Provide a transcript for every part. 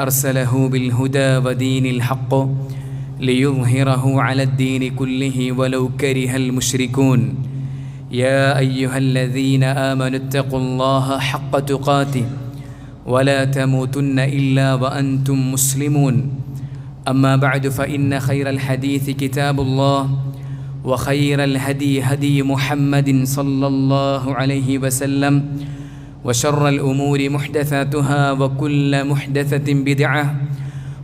أرسله بالهدى ودين الحق ليظهره على الدين كله ولو كره المشركون. يا أيها الذين آمنوا اتقوا الله حق تقاته ولا تموتن إلا وأنتم مسلمون. أما بعد فإن خير الحديث كتاب الله وخير الهدي هدي محمد صلى الله عليه وسلم وشر الأمور محدثاتها وكل محدثة بدعة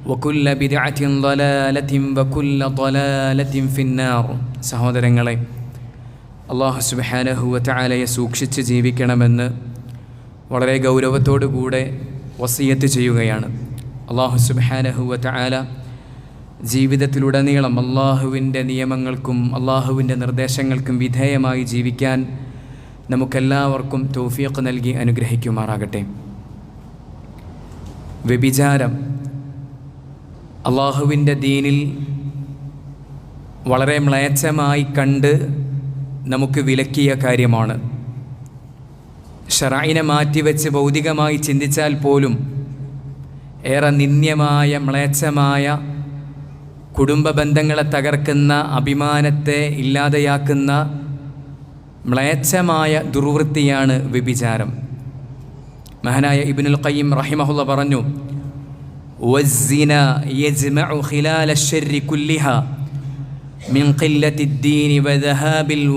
وكل بدعة ضلالة وكل ضلالة في النار സഹോദരങ്ങളെ അള്ളാഹു സുബാനഹുവറ്റാലയെ സൂക്ഷിച്ച് ജീവിക്കണമെന്ന് വളരെ ഗൗരവത്തോടു കൂടെ വസീയത്ത് ചെയ്യുകയാണ് അള്ളാഹു സുബാനഹുവറ്റാല ജീവിതത്തിലുടനീളം അള്ളാഹുവിൻ്റെ നിയമങ്ങൾക്കും അള്ളാഹുവിൻ്റെ നിർദ്ദേശങ്ങൾക്കും വിധേയമായി ജീവിക്കാൻ നമുക്കെല്ലാവർക്കും തൗഫീഖ് നൽകി അനുഗ്രഹിക്കുമാറാകട്ടെ. വ്യഭിചാരം അള്ളാഹുവിന്റെ ദീനിൽ വളരെ മ്ലേച്ഛമായി കണ്ട് നമുക്ക് വിലക്കിയ കാര്യമാണ്. ഷറായിനെ മാറ്റിവെച്ച് ഭൗതികമായി ചിന്തിച്ചാൽ പോലും ഏറെ നിന്ദ്യമായ മ്ലേച്ഛമായ കുടുംബ ബന്ധങ്ങളെ തകർക്കുന്ന അഭിമാനത്തെ ഇല്ലാതെയാക്കുന്ന മ്ലേച്ഛമായ ദുർവൃത്തിയാണ് വ്യഭിചാരം. മഹാനായ ഇബിനുൽ ഖയ്യം റഹിമഹുല്ല പറഞ്ഞു യജ്മഉ മിൻ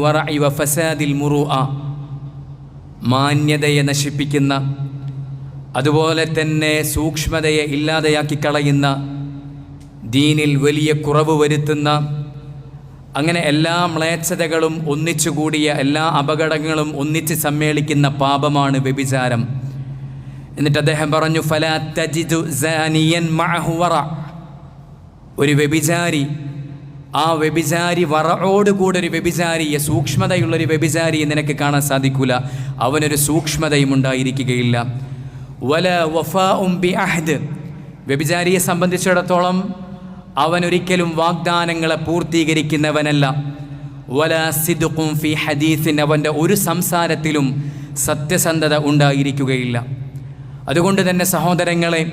വറഇ വഫസാദിൽ മാന്യതയെ നശിപ്പിക്കുന്ന അതുപോലെ തന്നെ സൂക്ഷ്മതയെ ഇല്ലാതെയാക്കി കളയുന്ന ദീനിൽ വലിയ കുറവ് വരുത്തുന്ന അങ്ങനെ എല്ലാ മ്ലേച്ഛതകളും ഒന്നിച്ചുകൂടിയ എല്ലാ അപകടങ്ങളും ഒന്നിച്ച് സമ്മേളിക്കുന്ന പാപമാണ് വ്യഭിചാരം. എന്നിട്ട് അദ്ദേഹം പറഞ്ഞു ഫലാ തജിദു സാനിയൻ ഒരു വ്യഭിചാരി ആ വ്യഭിചാരി വറോടുകൂടെ ഒരു വ്യഭിചാരിയെ സൂക്ഷ്മതയുള്ളൊരു വ്യഭിചാരിയെ നിനക്ക് കാണാൻ സാധിക്കൂല. അവനൊരു സൂക്ഷ്മതയും ഉണ്ടായിരിക്കുകയില്ല. വല വഫാ ഉം ബി അഹദ്. വ്യഭിചാരിയെ സംബന്ധിച്ചിടത്തോളം അവനൊരിക്കലും വാഗ്ദാനങ്ങളെ പൂർത്തീകരിക്കുന്നവനല്ല. വല സിദുക്കും ഫി ഹദീസിൻ അവന്റെ ഒരു സംസാരത്തിലും സത്യസന്ധത ഉണ്ടായിരിക്കുകയില്ല. അതുകൊണ്ട് തന്നെ സഹോദരങ്ങളെ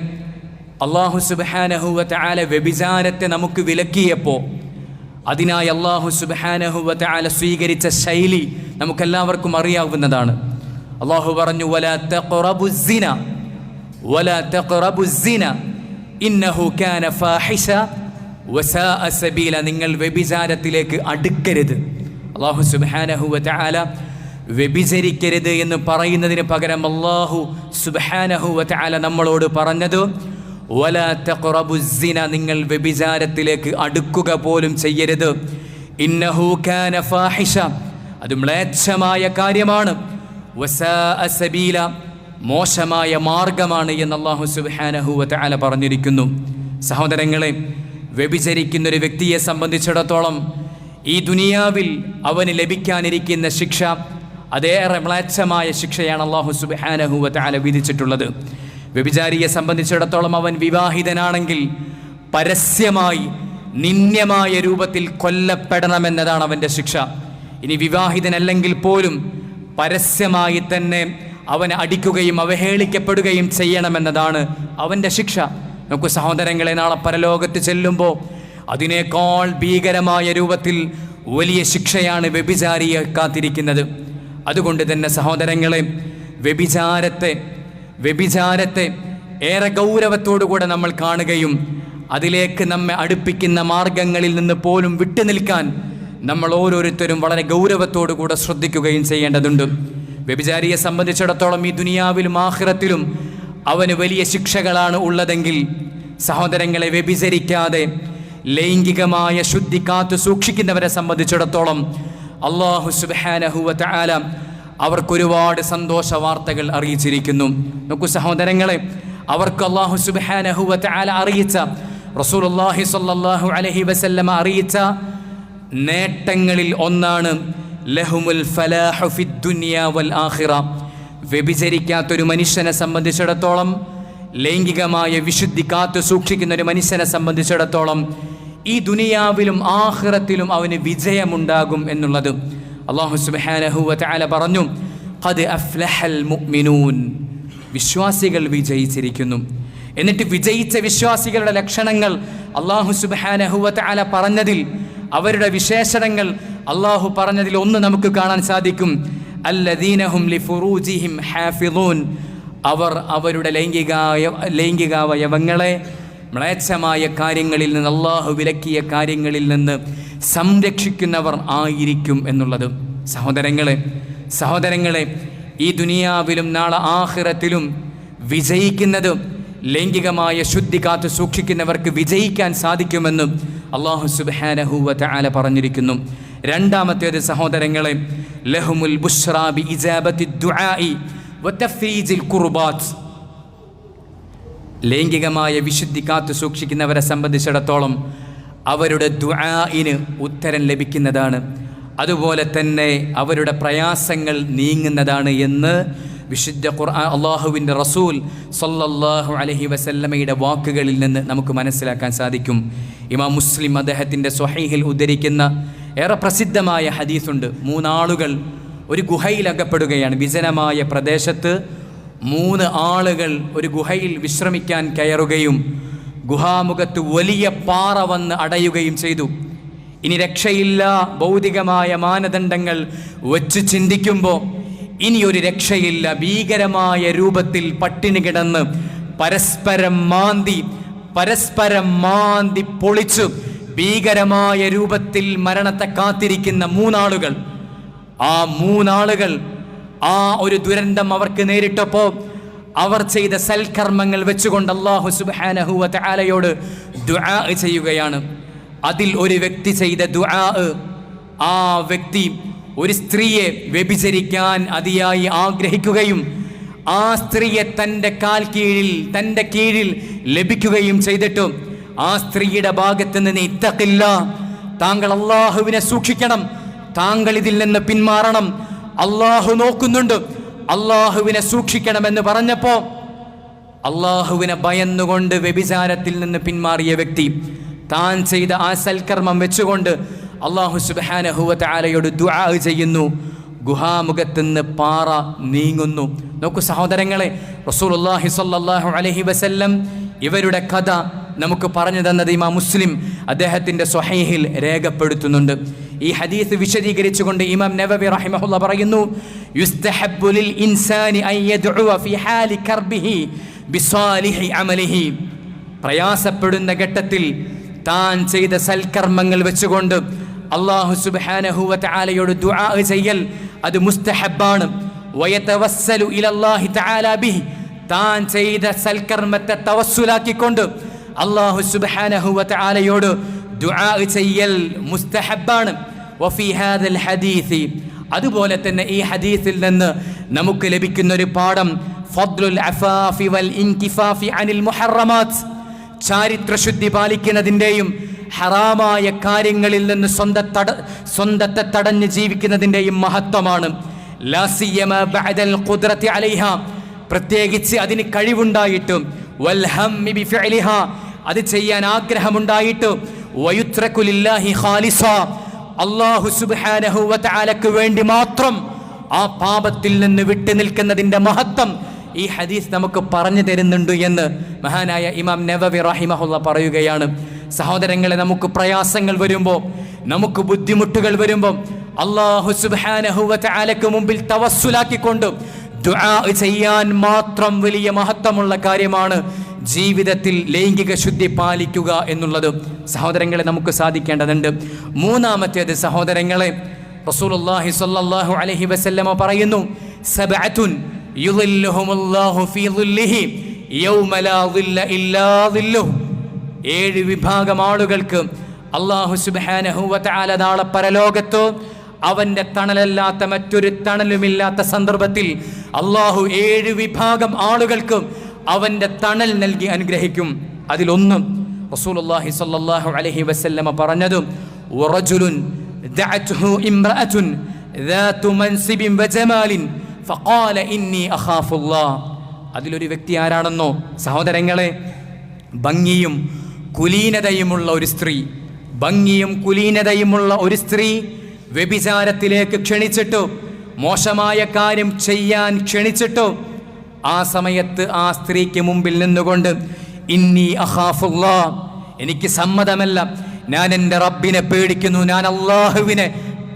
അള്ളാഹു സുബാനഹുവത്തെ ആല വ്യഭിചാരത്തെ നമുക്ക് വിലക്കിയപ്പോൾ അതിനായി അള്ളാഹു സുബാനഹുവത്തെ ആല സ്വീകരിച്ച ശൈലി നമുക്കെല്ലാവർക്കും അറിയാവുന്നതാണ്. അള്ളാഹു പറഞ്ഞു വല തഖറബുസിന വല തഖറബുസിന ഇന്നഹു കാന ഫാഹിഷ സബീല നിങ്ങൾ വ്യഭിചാരത്തിലേക്ക് അടുക്കരുത്. അള്ളാഹു സുബാനഹുവത്തെ ആല വ്യഭിചരിക്കരുത് എന്ന് പറയുന്നതിന് പകരം അള്ളാഹു സുബാനഹുവത്തെ ആല നമ്മളോട് പറഞ്ഞത് വല നിങ്ങൾ വ്യഭിചാരത്തിലേക്ക് അടുക്കുക പോലും ചെയ്യരുത്. ഇന്നഹു കാന ഫാഹിഷ അത് മ്ലേച്ഛമായ കാര്യമാണ്. സബീല മോശമായ മാർഗമാണ് എന്ന് അള്ളാഹു സുബാനഹുവത്തെ ആല പറഞ്ഞിരിക്കുന്നു. സഹോദരങ്ങളെ വ്യഭിചരിക്കുന്ന ഒരു വ്യക്തിയെ സംബന്ധിച്ചിടത്തോളം ഈ ദുനിയാവിൽ അവന് ലഭിക്കാനിരിക്കുന്ന ശിക്ഷ അതേറെ മ്ലേച്ഛമായ ശിക്ഷയാണ് അള്ളാഹു സുബാനഹുവത്തെ ആല വിധിച്ചിട്ടുള്ളത്. വ്യഭിചാരിയെ സംബന്ധിച്ചിടത്തോളം അവൻ വിവാഹിതനാണെങ്കിൽ പരസ്യമായി നിന്യമായ രൂപത്തിൽ കൊല്ലപ്പെടണമെന്നതാണ് അവന്റെ ശിക്ഷ. ഇനി വിവാഹിതനല്ലെങ്കിൽ പോലും പരസ്യമായി തന്നെ അവൻ അടിക്കുകയും അവഹേളിക്കപ്പെടുകയും ചെയ്യണമെന്നതാണ് അവന്റെ ശിക്ഷ. നമുക്ക് സഹോദരങ്ങളെ നാളെ പരലോകത്ത് ചെല്ലുമ്പോൾ അതിനേക്കാൾ ഭീകരമായ രൂപത്തിൽ വലിയ ശിക്ഷയാണ് വ്യഭിചാരിയെ കാത്തിരിക്കുന്നത് അതുകൊണ്ട് തന്നെ സഹോദരങ്ങളെ വ്യഭിചാരത്തെ വ്യഭിചാരത്തെ ഏറെ ഗൗരവത്തോടുകൂടെ നമ്മൾ കാണുകയും അതിലേക്ക് നമ്മെ അടുപ്പിക്കുന്ന മാർഗങ്ങളിൽ നിന്ന് പോലും വിട്ടുനിൽക്കാൻ നമ്മൾ ഓരോരുത്തരും വളരെ ഗൗരവത്തോടു കൂടെ ശ്രദ്ധിക്കുകയും ചെയ്യേണ്ടതുണ്ട്. വ്യഭിചാരിയെ സംബന്ധിച്ചിടത്തോളം ഈ ദുനിയാവിലും ആഹ്റത്തിലും അവന് വലിയ ശിക്ഷകളാണ് ഉള്ളതെങ്കിൽ സഹോദരങ്ങളെ വ്യഭിചരിക്കാതെ ലൈംഗികമായ ശുദ്ധി കാത്തു സൂക്ഷിക്കുന്നവരെ സംബന്ധിച്ചിടത്തോളം അള്ളാഹു സുബാനഹുവത്ത് ആല അവർക്കൊരുപാട് സന്തോഷ വാർത്തകൾ അറിയിച്ചിരിക്കുന്നു. നോക്കൂ സഹോദരങ്ങളെ അവർക്ക് അള്ളാഹു സുബാനഹുവത്ത് ആല അറിയിച്ച റസൂലുള്ളാഹി സ്വല്ലല്ലാഹു അലൈഹി വസല്ലമ അറിയിച്ച നേട്ടങ്ങളിൽ ഒന്നാണ് ലഹുമുൽ ഫലാഹു ഫിദ് ദുനിയാ വൽ ആഖിറ. വ്യഭിചരിക്കാത്തൊരു മനുഷ്യനെ സംബന്ധിച്ചിടത്തോളം ലൈംഗികമായ വിശുദ്ധി കാത്തു സൂക്ഷിക്കുന്ന ഒരു മനുഷ്യനെ സംബന്ധിച്ചിടത്തോളം ഈ ദുനിയാവിലും ആഹ്റത്തിലും അവന് വിജയമുണ്ടാകും എന്നുള്ളത് അള്ളാഹു സുബ്ഹാനഹു വതആല പറഞ്ഞു. ഖദ് അഫ്ലഹൽ മുഅ്മിനൂൻ. വിശ്വാസികൾ വിജയിച്ചിരിക്കുന്നു. എന്നിട്ട് വിജയിച്ച വിശ്വാസികളുടെ ലക്ഷണങ്ങൾ അള്ളാഹു സുബ്ഹാനഹു വതആല പറഞ്ഞതിൽ അവരുടെ വിശേഷണങ്ങൾ അള്ളാഹു പറഞ്ഞതിൽ ഒന്ന് നമുക്ക് കാണാൻ സാധിക്കും. അല്ലദീനഹും ലിഫുറൂജിഹിം ഹാഫിദൂൻ. അവർ അവരുടെ ലൈംഗികായ ലൈംഗികാവയവങ്ങളെ മ്ലേച്ഛമായ കാര്യങ്ങളിൽ നിന്ന് അള്ളാഹു വിലക്കിയ കാര്യങ്ങളിൽ നിന്ന് സംരക്ഷിക്കുന്നവർ ആയിരിക്കും എന്നുള്ളത്. സഹോദരങ്ങളെ സഹോദരങ്ങളെ ഈ ദുനിയാവിലും നാളെ ആഹിറത്തിലും വിജയിക്കുന്നത് ലൈംഗികമായ ശുദ്ധി കാത്തു സൂക്ഷിക്കുന്നവർക്ക് വിജയിക്കാൻ സാധിക്കുമെന്ന് അള്ളാഹു സുബാനഹുവ ആല പറഞ്ഞിരിക്കുന്നു. രണ്ടാമത്തേത് സഹോദരങ്ങളെ ലഹുമുൽ ബുഷ്റാബി ഇജാബത്തി ദുആഇ വതഫ്രീജിൽ ഖുർബാത്ത് ലൈംഗികമായ വിശുദ്ധി കാത്തു സൂക്ഷിക്കുന്നവരെ സംബന്ധിച്ചിടത്തോളം അവരുടെ ദുആഇന് ഉത്തരം ലഭിക്കുന്നതാണ്. അതുപോലെ തന്നെ അവരുടെ പ്രയാസങ്ങൾ നീങ്ങുന്നതാണ് എന്ന് വിശുദ്ധ ഖുർആൻ അള്ളാഹുവിന്റെ റസൂൽ സല്ലല്ലാഹു അലൈഹി വസല്ലമയുടെ വാക്കുകളിൽ നിന്ന് നമുക്ക് മനസ്സിലാക്കാൻ സാധിക്കും. ഇമാം മുസ്ലിം അദ്ദേഹത്തിന്റെ സ്വഹീഹിൽ ഉദ്ധരിക്കുന്ന ഏറെ പ്രസിദ്ധമായ ഹദീസുണ്ട്. മൂന്നാളുകൾ ഒരു ഗുഹയിൽ അകപ്പെടുകയാണ്. വിജനമായ പ്രദേശത്ത് മൂന്ന് ആളുകൾ ഒരു ഗുഹയിൽ വിശ്രമിക്കാൻ കയറുകയും ഗുഹാമുഖത്ത് വലിയ പാറ വന്ന് അടയുകയും ചെയ്തു. ഇനി രക്ഷയില്ല ഭൗതികമായ മാനദണ്ഡങ്ങൾ വച്ച് ചിന്തിക്കുമ്പോൾ ഇനി ഒരു രക്ഷയില്ല. ഭീകരമായ രൂപത്തിൽ പട്ടിണി കിടന്ന് പരസ്പരം മാന്തി പരസ്പരം മാന്തി പൊളിച്ചു ഭീകരമായ രൂപത്തിൽ മരണത്തെ കാത്തിരിക്കുന്ന മൂന്നാളുകൾ. ആ മൂന്നാളുകൾ ആ ഒരു ദുരന്തം അവർക്ക് നേരിട്ടപ്പോൾ അവർ ചെയ്ത സൽക്കർമ്മങ്ങൾ വെച്ചുകൊണ്ട് അള്ളാഹു സുബ്ഹാനഹു വതആലയോട് ദുആ ചെയ്യുകയാണ്. അതിൽ ഒരു വ്യക്തി ചെയ്ത ദുആ ആ വ്യക്തി ഒരു സ്ത്രീയെ വ്യഭിചരിക്കാൻ അതിയായി ആഗ്രഹിക്കുകയും ആ സ്ത്രീയെ തന്റെ കാൽ കീഴിൽ തന്റെ കീഴിൽ ലഭിക്കുകയും ചെയ്തിട്ട് ആ സ്ത്രീയുടെ ഭാഗത്ത് നിന്ന് ഇത്തക്കില്ല താങ്കൾ അള്ളാഹുവിനെ സൂക്ഷിക്കണം. താങ്കൾ ഇതിൽ നിന്ന് പിന്മാറണം. അള്ളാഹു നോക്കുന്നുണ്ട്. അള്ളാഹുവിനെ സൂക്ഷിക്കണമെന്ന് പറഞ്ഞപ്പോ അള്ളാഹുവിനെ ഭയന്നുകൊണ്ട് വ്യഭിചാരത്തിൽ നിന്ന് പിന്മാറിയ വ്യക്തി താൻ ചെയ്ത ആ സൽക്കർമ്മം വെച്ചുകൊണ്ട് അള്ളാഹു സുബാനഹുവത്ത് ദുആ ചെയ്യുന്നു. ഗുഹാമുഖത്തുനിന്ന് പാറ നീങ്ങുന്നു. നോക്കൂ സഹോദരങ്ങളെ റസൂലുള്ളാഹി സ്വല്ലല്ലാഹു അലഹി വസല്ലം ഇവരുടെ കഥ നമുക്ക് പറഞ്ഞു തന്നത് ഇമാം മുസ്ലിം അദ്ദേഹത്തിന്റെ സ്വഹീഹിൽ രേഖപ്പെടുത്തുന്നുണ്ട്. ഈ ഹദീസ് വിശദീകരിച്ചുകൊണ്ട് ഇമാം നവവി റഹിമഹുല്ല പറയുന്നു യുസ്തഹബ്ബു ലിൽ ഇൻസാനി ഫി ഹാലി കർബിഹി ബിസാലിഹി അമലിഹി. പ്രയാസപ്പെടുന്ന ഘട്ടത്തിൽ താൻ ചെയ്ത സൽക്കർമ്മങ്ങൾ വെച്ചുകൊണ്ട് അള്ളാഹു സുബ്ഹാനഹു വതആലയോട് ദുആ ചെയ്യൽ അത് മുസ്തഹബാണ് വയതവസ്സലു ഇലല്ലാഹി തആല ബിഹി. താൻ ചെയ്ത സൽക്കർമ്മത്തെ തവസ്സുലാക്കിക്കൊണ്ട് അള്ളാഹു സുബ്ഹാനഹു വതആലയോട് ദുആ ചെയ്യൽ മുസ്തഹബാണ്. അതുപോലെ തന്നെ ഈ ഹദീസിൽ നിന്ന് നമുക്ക് ലഭിക്കുന്ന ഒരു പാഠം ഫദ്ലുൽ അഫാഫി വൽ ഇൻകിഫാഫി അനിൽ മുഹറമാത്ത്. ചാരിത്രശുദ്ധി പാലിക്കുന്നതിന്റെയും ഹറാമായ കാര്യങ്ങളിൽ നിന്ന് സ്വന്തം തട സ്വന്തത്തെ തടഞ്ഞ് ജീവിക്കുന്നതിന്റെയും മഹത്വമാണ്. പ്രത്യേകിച്ച് അതിന് കഴിവുണ്ടായിട്ടും. അത് ചെയ്യാൻ ആഗ്രഹമുണ്ടായിട്ട്. ഖാലിസ. വതആലക്ക് വേണ്ടി മാത്രം ആ പാപത്തിൽ നിന്ന് വിട്ടു നിൽക്കുന്നതിന്റെ മഹത്വം ഈ ഹദീസ് നമുക്ക് പറഞ്ഞു തരുന്നുണ്ട് എന്ന് മഹാനായ ഇമാം നവവി റഹിമഹുല്ല പറയുകയാണ്. സഹോദരങ്ങളെ നമുക്ക് പ്രയാസങ്ങൾ വരുമ്പോൾ നമുക്ക് ബുദ്ധിമുട്ടുകൾ വരുമ്പോൾ അള്ളാഹു സുബ്ഹാനഹു വതആലക്ക് മുമ്പിൽ തവസ്സുലാക്കിക്കൊണ്ട് ദുആ ചെയ്യാൻ മാത്രം വലിയ മഹത്വമുള്ള കാര്യമാണ് ജീവിതത്തിൽ ലൈംഗിക ശുദ്ധി പാലിക്കുക എന്നുള്ളത് സഹോദരങ്ങളെ നമുക്ക് സാധിക്കേണ്ടതുണ്ട്. മൂന്നാമത്തേത് സഹോദരങ്ങളെ റസൂലുള്ളാഹി സ്വല്ലല്ലാഹു അലൈഹി വസല്ലമ പറയുന്നു സബഅതുൻ യുളില്ലുഹുമുല്ലാഹു ഫീ ളില്ലിഹി യൗമ ലാ ളില്ല ഇല്ലാ ളില്ലുഹു ഏഴ് വിഭാഗം ആളുകൾക്ക് അള്ളാഹു സുബ്ഹാനഹു വതആല നാളെ പരലോകത്ത് അവന്റെ തണലല്ലാത്ത മറ്റൊരു തണലുമില്ലാത്ത സന്ദർഭത്തിൽ അള്ളാഹു ഏഴ് വിഭാഗം ആളുകൾക്ക് അവന്റെ തണൽ നൽകി അനുഗ്രഹിക്കും അതിലൊന്ന് റസൂലുള്ളാഹി സ്വല്ലല്ലാഹു അലൈഹി വസല്ലമ പറഞ്ഞതും വറജുലുൻ ദഅത്ഹു ഇംറഅത്തുൻ ذات منصب وجمال فقال إني أخاف الله അതിലൊരു വ്യക്തി ആരാണെന്നോ സഹോദരങ്ങളെ ഭംഗിയും കുലീനതയുമുള്ള ഒരു സ്ത്രീ ഭംഗിയും കുലീനതയുമുള്ള ഒരു സ്ത്രീ വ്യഭിചാരത്തിലേക്ക് ക്ഷണിച്ചിട്ടു മോശമായ കാര്യം ചെയ്യാൻ ക്ഷണിച്ചിട്ടു ആ സമയത്ത് ആ സ്ത്രീക്ക് മുമ്പിൽ നിന്നുകൊണ്ട് ഇന്നി അഹാഫുല്ലാ എനിക്ക് സമ്മതമല്ല. ഞാൻ എന്റെ റബ്ബിനെ പേടിക്കുന്നു. ഞാൻ അള്ളാഹുവിനെ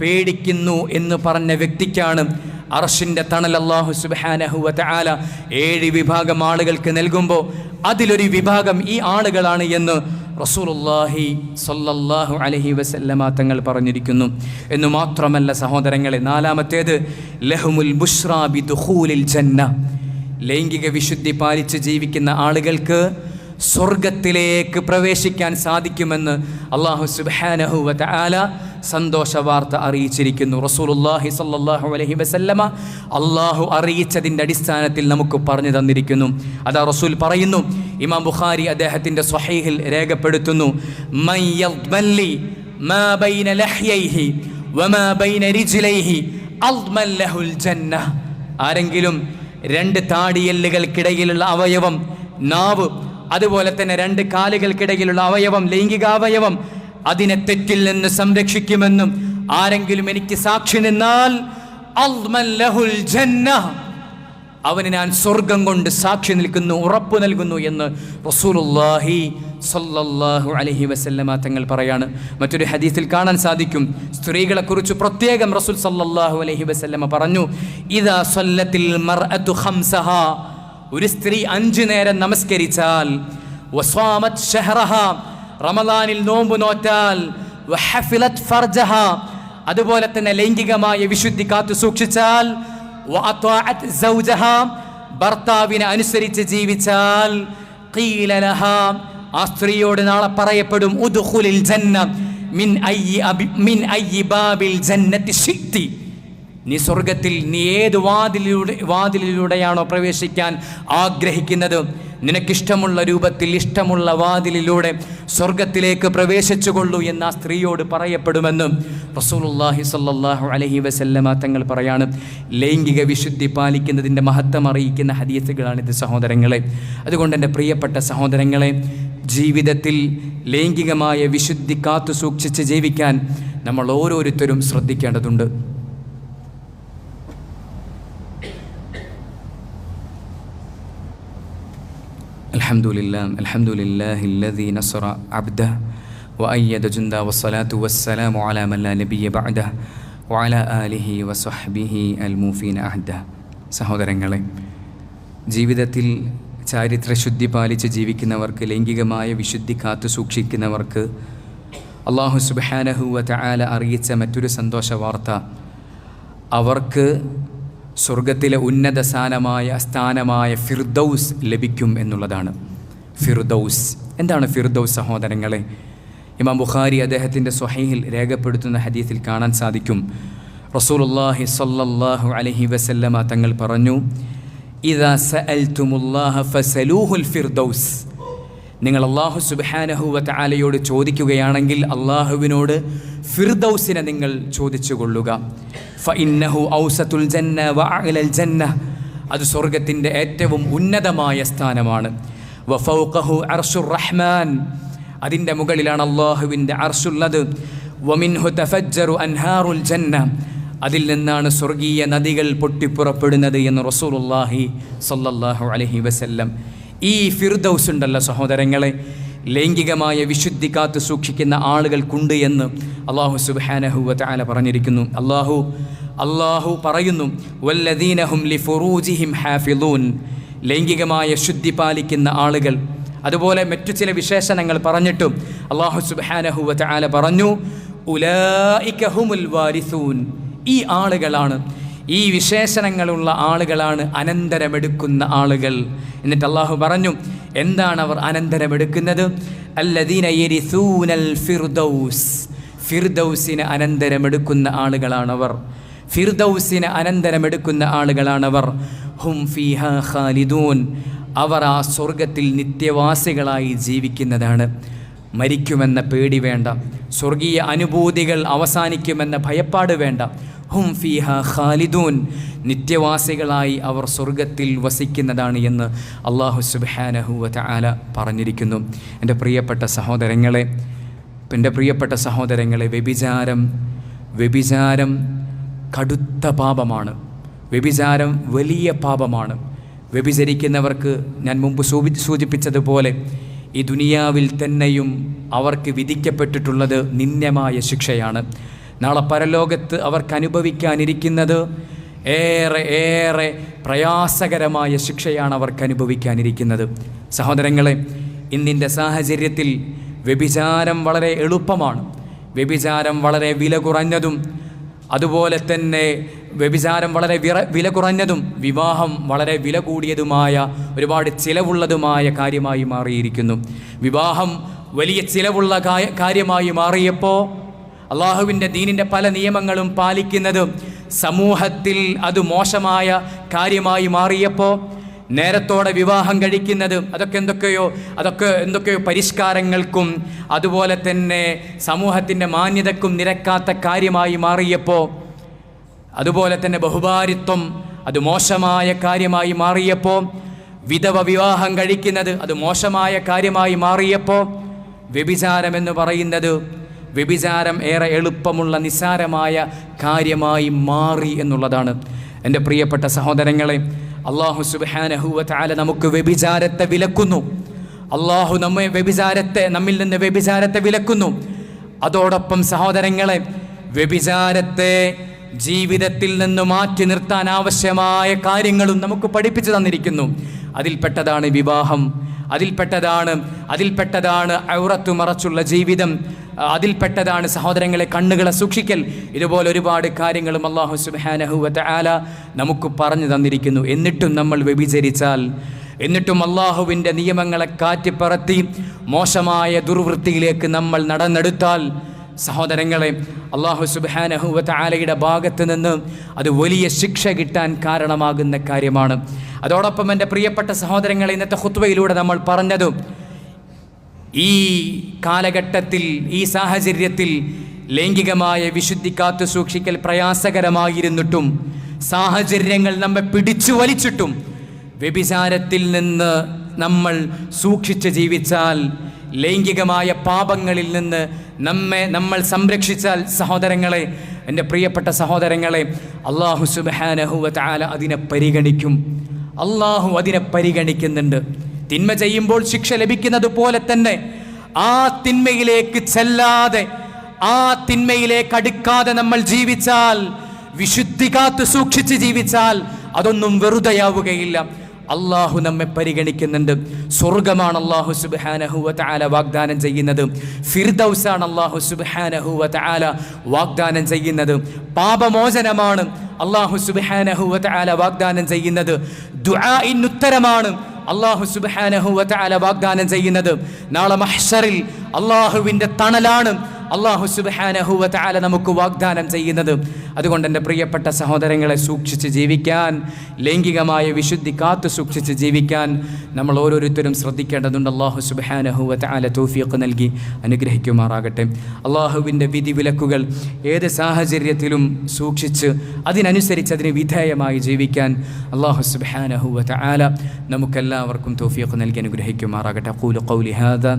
പേടിക്കുന്നു എന്ന് പറഞ്ഞ വ്യക്തിക്കാണ് അർഷിന്റെ തണൽ അള്ളാഹു സുബാനഹുവ ആല ഏഴ് വിഭാഗം ആളുകൾക്ക് നൽകുമ്പോൾ അതിലൊരു വിഭാഗം ഈ ആളുകളാണ് എന്ന് റസൂലുള്ളാഹി സൊല്ലാഹു അലഹി വസല്ലമ തങ്ങൾ പറഞ്ഞിരിക്കുന്നു. എന്ന് മാത്രമല്ല സഹോദരങ്ങളെ നാലാമത്തേത് ലഹുമുൽ ബുഷ്റാ ദുഹൂലിൽ ജന്ന. ലൈംഗിക വിശുദ്ധി പാലിച്ച് ജീവിക്കുന്ന ആളുകൾക്ക് സ്വർഗത്തിലേക്ക് പ്രവേശിക്കാൻ സാധിക്കുമെന്ന് അള്ളാഹു സുബ്ഹാനഹു വ തആല സന്തോഷ വാർത്ത അറിയിച്ചിരിക്കുന്നു. റസൂലുള്ളാഹി സ്വല്ലല്ലാഹു അലഹി വസല്ലമ അള്ളാഹു അറിയിച്ചതിന്റെ അടിസ്ഥാനത്തിൽ നമുക്ക് പറഞ്ഞു തന്നിരിക്കുന്നു. അതാ റസൂൽ പറയുന്നു ഇമാം ബുഖാരി അദ്ദേഹത്തിന്റെ സ്വഹീഹിൽ രേഖപ്പെടുത്തുന്നു ആരെങ്കിലും രണ്ട് താടിയെല്ലുകൾക്കിടയിലുള്ള അവയവം നാവ് അതുപോലെ തന്നെ രണ്ട് കാലുകൾക്കിടയിലുള്ള അവയവം ലൈംഗികാവയവം അതിനെ തെറ്റിൽ നിന്ന് സംരക്ഷിക്കുമെന്നും ആരെങ്കിലും എനിക്ക് സാക്ഷി നിന്നാൽ അൽമല്ലഹുൽ ലഹുൽ ജന്ന അവന് ഞാൻ സ്വർഗം കൊണ്ട് സാക്ഷി നിൽക്കുന്നു ഉറപ്പ് നൽകുന്നു എന്ന് റസൂലുള്ളാഹി സല്ലല്ലാഹു അലൈഹി വസല്ലമ തങ്ങൾ പറയാണ്. മറ്റൊരു ഹദീസിൽ കാണാൻ സാധിക്കും. സ്ത്രീകളെക്കുറിച്ച് പ്രത്യേകം റസൂൽ സല്ലല്ലാഹു അലൈഹി വസല്ലമ പറഞ്ഞു ഇദാ സല്ലത്തിൽ മർഅത്തു ഖംസഹ. ഒരു സ്ത്രീ അഞ്ചു നേരം നമസ്കരിച്ചാൽ വസ്വാമത് ഷഹറഹ റമദാനിൽ നോമ്പ് നോറ്റാൽ വഹഫിലത് ഫർജഹ. അതുപോലെ തന്നെ ലൈംഗികമായ വിശുദ്ധി കാത്തു സൂക്ഷിച്ചാൽ ഭർത്താവിനെ അനുസരിച്ച് ജീവിച്ചാൽ ആ സ്ത്രീയോട് നാളെ പറയപ്പെടും ഉദ്ഖുലിൽ ജന്ന മിൻ അയ്യി മിൻ അയ്യി ബാബിൽ ജന്നത്തി ശിക്തി നീ സ്വർഗത്തിൽ നീ ഏത് വാതിലിലൂടെ വാതിലിലൂടെയാണോ പ്രവേശിക്കാൻ ആഗ്രഹിക്കുന്നത്? നിനക്കിഷ്ടമുള്ള രൂപത്തിൽ ഇഷ്ടമുള്ള വാതിലിലൂടെ സ്വർഗത്തിലേക്ക് പ്രവേശിച്ചുകൊള്ളൂ എന്ന് ആ സ്ത്രീയോട് പറയപ്പെടുമെന്നും റസൂലുള്ളാഹി സല്ലാഹു അലഹി വസല്ലമ തങ്ങൾ പറയാണ്. ലൈംഗിക വിശുദ്ധി പാലിക്കുന്നതിന്റെ മഹത്വം അറിയിക്കുന്ന ഹദീസുകളാണിത് സഹോദരങ്ങളെ. അതുകൊണ്ട് എന്റെ പ്രിയപ്പെട്ട സഹോദരങ്ങളെ ജീവിതത്തിൽ ലൈംഗികമായ വിശുദ്ധി കാത്തു സൂക്ഷിച്ച് ജീവിക്കാൻ നമ്മൾ ഓരോരുത്തരും ശ്രദ്ധിക്കേണ്ടതുണ്ട്. الحمد لله الحمد لله الذي نصر عبده وأيد جنده والصلاة والسلام على من لا نبي بعده وعلى آله وصحبه الموفين عهده സഹോദരങ്ങളെ ജീവിതത്തിൽ ചാരിത്രശുദ്ധി പാലിച്ച് ജീവിക്കുന്നവർക്ക് ലൈംഗികമായ വിശുദ്ധി കാത്തു സൂക്ഷിക്കുന്നവർക്ക് അള്ളാഹു സുബാനഹുവ തആല അറിയിച്ച മറ്റൊരു സന്തോഷ വാർത്ത അവർക്ക് സ്വർഗത്തിലെ ഉന്നത സ്ഥാനമായ സ്ഥാനമായ ഫിർദൗസ് ലഭിക്കും എന്നുള്ളതാണ്. ഫിർദൗസ്. എന്താണ് ഫിർദൗസ് സഹോദരങ്ങളെ? ഇമാം ബുഖാരി അദ്ദേഹത്തിന്റെ സ്വഹീഹിൽ രേഖപ്പെടുത്തുന്ന ഹദീസിൽ കാണാൻ സാധിക്കും. റസൂലുള്ളാഹി സ്വല്ലല്ലാഹു അലഹി വസല്ലമ തങ്ങൾ പറഞ്ഞു ഫസലൂഹുൽ ഫിർദൗസ്. നിങ്ങൾ അള്ളാഹു സുബ്ഹാനഹു ആലയോട് ചോദിക്കുകയാണെങ്കിൽ അള്ളാഹുവിനോട് ഫിർദൗസിനെ നിങ്ങൾ ചോദിച്ചു കൊള്ളുക ഫഇന്നഹു ഔസത്തുൽ ജന്ന വ ജന്ന. അത് സ്വർഗത്തിന്റെ ഏറ്റവും ഉന്നതമായ സ്ഥാനമാണ്. വഫൗഖഹു അർഷുർ റഹ്മാൻ. അതിന്റെ മുകളിലാണ് അള്ളാഹുവിന്റെ അർഷുള്ളത്. വമിൻഹു തഫജ്ജറു അൻഹാറുൽ ജന്ന. അതിൽ നിന്നാണ് സ്വർഗീയ നദികൾ പൊട്ടിപ്പുറപ്പെടുന്നത് എന്ന് റസൂലുള്ളാഹി സല്ലല്ലാഹു അലൈഹി വസല്ലം. ഈ ഫിർദൌസ് ഉണ്ടല്ലോ സഹോദരങ്ങളെ ലൈംഗികമായ വിശുദ്ധി കാത്തു സൂക്ഷിക്കുന്ന ആളുകൾക്കുണ്ട് എന്ന് അള്ളാഹു സുബ്ഹാനഹു വാല പറഞ്ഞിരിക്കുന്നു. അള്ളാഹു അള്ളാഹു പറയുന്നു വല്ലദീനഹും ലിഫുറൂജിഹിം ഹാഫിദൂൻ. ലൈംഗികമായ ശുദ്ധി പാലിക്കുന്ന ആളുകൾ. അതുപോലെ മറ്റു ചില വിശേഷണങ്ങൾ പറഞ്ഞിട്ടും അള്ളാഹു സുബ്ഹാനഹു വാല പറഞ്ഞു ഉലായിക ഹുമുൽ വാരിസൂൻ. ഈ ആളുകളാണ് ഈ വിശേഷണങ്ങളുള്ള ആളുകളാണ് അനന്തരമെടുക്കുന്ന ആളുകൾ. എന്നിട്ട് അള്ളാഹു പറഞ്ഞു എന്താണ് അവർ അനന്തരമെടുക്കുന്നത്? അല്ലദീനൽ ഫിർദൗസ്. ഫിർദൗസിന് അനന്തരമെടുക്കുന്ന ആളുകളാണവർ. ഫിർദൗസിന് അനന്തരമെടുക്കുന്ന ആളുകളാണവർ. ഹും ഫിഹ ഖാലിദൂൻ. അവർ ആ സ്വർഗത്തിൽ നിത്യവാസികളായി ജീവിക്കുന്നതാണ്. മരിക്കുമെന്ന പേടി വേണ്ട. സ്വർഗീയ അനുഭൂതികൾ അവസാനിക്കുമെന്ന ഭയപ്പാട് വേണ്ട. ഹും ഫീഹ ഖാലിദൂൻ. നിത്യവാസികളായി അവർ സ്വർഗത്തിൽ വസിക്കുന്നതാണ് എന്ന് അള്ളാഹു സുബാനഹുവ ആല പറഞ്ഞിരിക്കുന്നു. എന്റെ പ്രിയപ്പെട്ട സഹോദരങ്ങളെ എന്റെ പ്രിയപ്പെട്ട സഹോദരങ്ങളെ വ്യഭിചാരം വ്യഭിചാരം കടുത്ത പാപമാണ്. വ്യഭിചാരം വലിയ പാപമാണ്. വ്യഭിചരിക്കുന്നവർക്ക് ഞാൻ മുമ്പ് സൂചി സൂചിപ്പിച്ചതുപോലെ ഈ ദുനിയാവിൽ തന്നെയും അവർക്ക് വിധിക്കപ്പെട്ടിട്ടുള്ളത് നിന്ദ്യമായ ശിക്ഷയാണ്. നാളെ പരലോകത്ത് അവർക്ക് അനുഭവിക്കാനിരിക്കുന്നത് ഏറെ ഏറെ പ്രയാസകരമായ ശിക്ഷയാണ് അവർക്ക് അനുഭവിക്കാനിരിക്കുന്നത്. സഹോദരങ്ങളെ ഇന്നിന്റെ സാഹചര്യത്തിൽ വ്യഭിചാരം വളരെ എളുപ്പമാണ്. വ്യഭിചാരം വളരെ വില കുറഞ്ഞതും അതുപോലെ തന്നെ വ്യഭിചാരം വളരെ വിറ വില കുറഞ്ഞതും വിവാഹം വളരെ വില കൂടിയതുമായ ഒരുപാട് ചിലവുള്ളതുമായ കാര്യമായി മാറിയിരിക്കുന്നു. വിവാഹം വലിയ ചിലവുള്ള കാര്യമായി മാറിയപ്പോൾ അള്ളാഹുവിന്റെ ദീനിന്റെ പല നിയമങ്ങളും പാലിക്കുന്നതും സമൂഹത്തിൽ അത് മോശമായ കാര്യമായി മാറിയപ്പോൾ നേരത്തോടെ വിവാഹം കഴിക്കുന്നത് അതൊക്കെ എന്തൊക്കെയോ അതൊക്കെ എന്തൊക്കെയോ പരിഷ്കാരങ്ങൾക്കും അതുപോലെ തന്നെ സമൂഹത്തിന്റെ മാന്യതക്കും നിരക്കാത്ത കാര്യമായി മാറിയപ്പോൾ അതുപോലെ തന്നെ ബഹുഭാരിത്വം അത് മോശമായ കാര്യമായി മാറിയപ്പോൾ വിധവ വിവാഹം കഴിക്കുന്നത് അത് മോശമായ കാര്യമായി മാറിയപ്പോൾ വ്യഭിചാരമെന്ന് പറയുന്നത് വ്യഭിചാരം ഏറെ എളുപ്പമുള്ള നിസ്സാരമായ കാര്യമായി മാറി എന്നുള്ളതാണ് എന്റെ പ്രിയപ്പെട്ട സഹോദരങ്ങളെ അള്ളാഹു സുബാനഹുവല നമുക്ക് വ്യഭിചാരത്തെ വിലക്കുന്നു. അള്ളാഹു നമ്മെ വ്യഭിചാരത്തെ നമ്മിൽ നിന്ന് വ്യഭിചാരത്തെ വിലക്കുന്നു. അതോടൊപ്പം സഹോദരങ്ങളെ വ്യഭിചാരത്തെ ജീവിതത്തിൽ നിന്ന് മാറ്റി നിർത്താൻ ആവശ്യമായ കാര്യങ്ങളും നമുക്ക് പഠിപ്പിച്ചു തന്നിരിക്കുന്നു. അതിൽപ്പെട്ടതാണ് വിവാഹം അതിൽപ്പെട്ടതാണ് അതിൽപ്പെട്ടതാണ് ഔറത്തു മറച്ചുള്ള ജീവിതം അതിൽപ്പെട്ടതാണ് സഹോദരങ്ങളെ കണ്ണുകളെ സൂക്ഷിക്കൽ. ഇതുപോലെ ഒരുപാട് കാര്യങ്ങളും അള്ളാഹു സുബാനഹുവത്ത് ആല നമുക്ക് പറഞ്ഞു തന്നിരിക്കുന്നു. എന്നിട്ടും നമ്മൾ വ്യഭിചരിച്ചാൽ എന്നിട്ടും അള്ളാഹുവിന്റെ നിയമങ്ങളെ കാറ്റിപ്പറത്തി മോശമായ ദുർവൃത്തിയിലേക്ക് നമ്മൾ നടന്നെടുത്താൽ സഹോദരങ്ങളെ അള്ളാഹു സുബാനഹുവത്ത് ആലയുടെ ഭാഗത്ത് നിന്ന് അത് വലിയ ശിക്ഷ കിട്ടാൻ കാരണമാകുന്ന കാര്യമാണ്. അതോടൊപ്പം എന്റെ പ്രിയപ്പെട്ട സഹോദരങ്ങളെ ഇന്നത്തെ ഹുത്വയിലൂടെ നമ്മൾ പറഞ്ഞതും ഈ കാലഘട്ടത്തിൽ ഈ സാഹചര്യത്തിൽ ലൈംഗികമായ വിശുദ്ധി കാത്തു സൂക്ഷിക്കൽ പ്രയാസകരമായിരുന്നിട്ടും സാഹചര്യങ്ങൾ നമ്മെ പിടിച്ചു വലിച്ചിട്ടും വ്യഭിചാരത്തിൽ നിന്ന് നമ്മൾ സൂക്ഷിച്ച് ജീവിച്ചാൽ ലൈംഗികമായ പാപങ്ങളിൽ നിന്ന് നമ്മെ നമ്മൾ സംരക്ഷിച്ചാൽ സഹോദരങ്ങളെ എന്റെ പ്രിയപ്പെട്ട സഹോദരങ്ങളെ അള്ളാഹു സുബാനഹുവ താല അതിനെ പരിഗണിക്കും. അള്ളാഹു അതിനെ പരിഗണിക്കുന്നുണ്ട്. തിന്മ ചെയ്യുമ്പോൾ ശിക്ഷ ലഭിക്കുന്നത് പോലെ തന്നെ ആ തിന്മയിലേക്ക് ചെല്ലാതെ ആ തിന്മയിലേക്ക് അടുക്കാതെ നമ്മൾ ജീവിച്ചാൽ വിശുദ്ധി കാത്ത് സൂക്ഷിച്ച് ജീവിച്ചാൽ അതൊന്നും വെറുതെയാവുകയില്ല. അള്ളാഹു നമ്മെ പരിഗണിക്കുന്നുണ്ട്. സ്വർഗമാണ് അള്ളാഹു സുബാനഹുവ വാഗ്ദാനം ചെയ്യുന്നത്. ഫിർദൌസാണ് അള്ളാഹു സുബാനഹുവ വാഗ്ദാനം ചെയ്യുന്നത്. പാപമോചനമാണ് അള്ളാഹു സുബാനഹുവ വാഗ്ദാനം ചെയ്യുന്നത്. ദുആ ഇന്നുത്തരമാണ്. അള്ളാഹു സുബാനഹുവല വാഗ്ദാനം ചെയ്യുന്നത്. നാളെ മഹ്ഷറിൽ അള്ളാഹുവിന്റെ തണലാണ് അള്ളാഹു സുബാനഹുവല നമുക്ക് വാഗ്ദാനം ചെയ്യുന്നത്. അതുകൊണ്ട് എൻ്റെ പ്രിയപ്പെട്ട സഹോദരങ്ങളെ സൂക്ഷിച്ച് ജീവിക്കാൻ ലൈംഗികമായ വിശുദ്ധി കാത്തു സൂക്ഷിച്ച് ജീവിക്കാൻ നമ്മൾ ഓരോരുത്തരും ശ്രദ്ധിക്കേണ്ടതുണ്ട് അള്ളാഹു സുബാനഹുവ ആല തോഫിയൊക്കെ നൽകി അനുഗ്രഹിക്കുമാറാകട്ടെ അള്ളാഹുവിൻ്റെ വിധിവിലക്കുകൾ ഏത് സാഹചര്യത്തിലും സൂക്ഷിച്ച് അതിനനുസരിച്ച് അതിന് വിധേയമായി ജീവിക്കാൻ അള്ളാഹു സുബാനഹുവ ആല നമുക്കെല്ലാവർക്കും തോഫിയൊക്കെ നൽകി അനുഗ്രഹിക്കുമാറാകട്ടെ അക്കൂല قولي هذا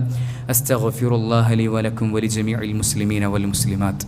أستغفر الله لي ولكم ولجميع المسلمين والمسلمات